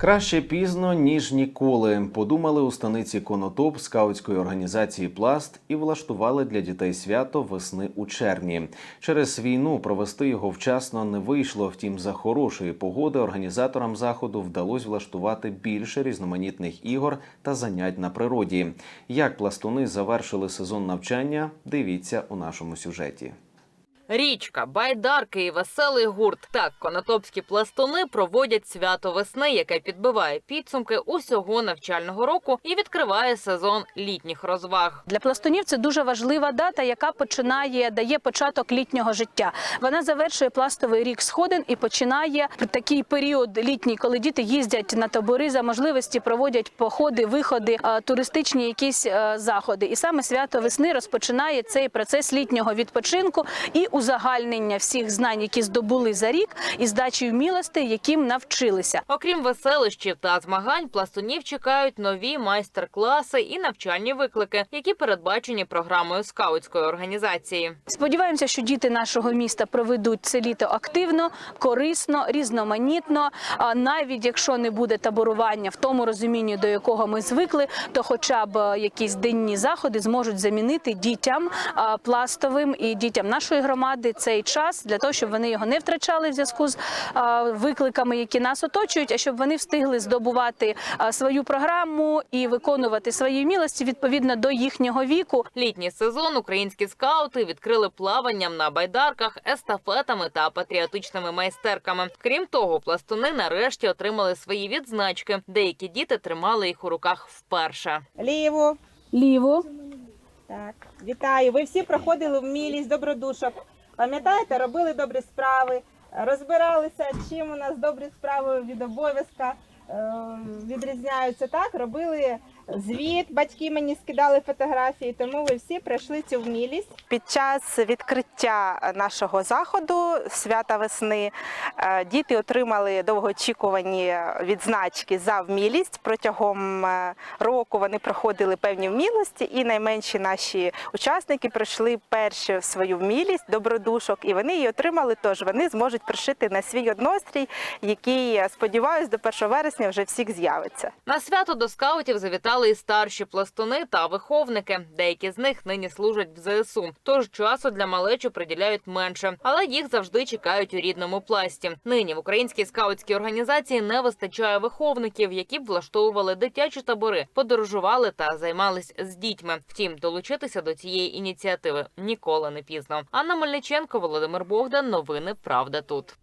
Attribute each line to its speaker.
Speaker 1: Краще пізно ніж ніколи. Подумали у станиці Конотоп скаутської організації Пласт і влаштували для дітей свято весни у червні. Через війну провести його вчасно не вийшло. Втім, за хорошої погоди організаторам заходу вдалося влаштувати більше різноманітних ігор та занять на природі. Як пластуни завершили сезон навчання? Дивіться у нашому сюжеті.
Speaker 2: Річка, байдарки і веселий гурт. Так конотопські пластуни проводять свято весни, яке підбиває підсумки усього навчального року і відкриває сезон літніх розваг.
Speaker 3: Для пластунів це дуже важлива дата, яка починає дає початок літнього життя. Вона завершує пластовий рік сходин і починає такий період літній, коли діти їздять на табори за можливості, проводять походи, виходи, туристичні якісь заходи. І саме свято весни розпочинає цей процес літнього відпочинку і узагальнення всіх знань, які здобули за рік, і здачі вмілостей, яким навчилися.
Speaker 2: Окрім веселищів та змагань, пластунів чекають нові майстер-класи і навчальні виклики, які передбачені програмою скаутської організації.
Speaker 3: Сподіваємося, що діти нашого міста проведуть це літо активно, корисно, різноманітно. А навіть якщо не буде таборування в тому розумінні, до якого ми звикли, то хоча б е, якісь денні заходи зможуть замінити дітям пластовим і дітям нашої громади цей час для того, щоб вони його не втрачали в зв'язку з викликами, які нас оточують, а щоб вони встигли здобувати свою програму і виконувати свої вмілості відповідно до їхнього віку.
Speaker 2: Літній сезон українські скаути відкрили плаванням на байдарках, естафетами та патріотичними майстерками. Крім того, пластуни нарешті отримали свої відзначки. Деякі діти тримали їх у руках вперше.
Speaker 4: Ліво.
Speaker 3: Ліво.
Speaker 4: Так, вітаю. Ви всі проходили вмілість добродушок. Пам'ятаєте, робили добрі справи, розбиралися, чим у нас добрі справи від обов'язка е, відрізняються. Так, робили звіт, батьки мені скидали фотографії, тому ви всі пройшли цю вмілість.
Speaker 5: Під час відкриття нашого заходу свята весни е, діти отримали довгоочікувані відзначки за вмілість. Протягом е, року вони проходили певні вмілості, і найменші наші учасники пройшли першу свою вмілість добродушок, і вони її отримали. Тож вони зможуть пришити на свій однострій, який сподіваюся, до 1 вересня вже всіх з'явиться.
Speaker 2: На свято до скаутів завітали і старші пластуни та виховники. Деякі з них нині служать в ЗСУ, тож часу для малечу приділяють менше, але їх завжди чекають у рідному пласті. Нині в українській скаутській організації не вистачає виховників, які б влаштовували дитячі табори, подорожували та займались з дітьми. Втім, долучитися до цієї ініціативи ніколи не пізно. Анна Мельниченко, Володимир Богдан. Новини Правда тут.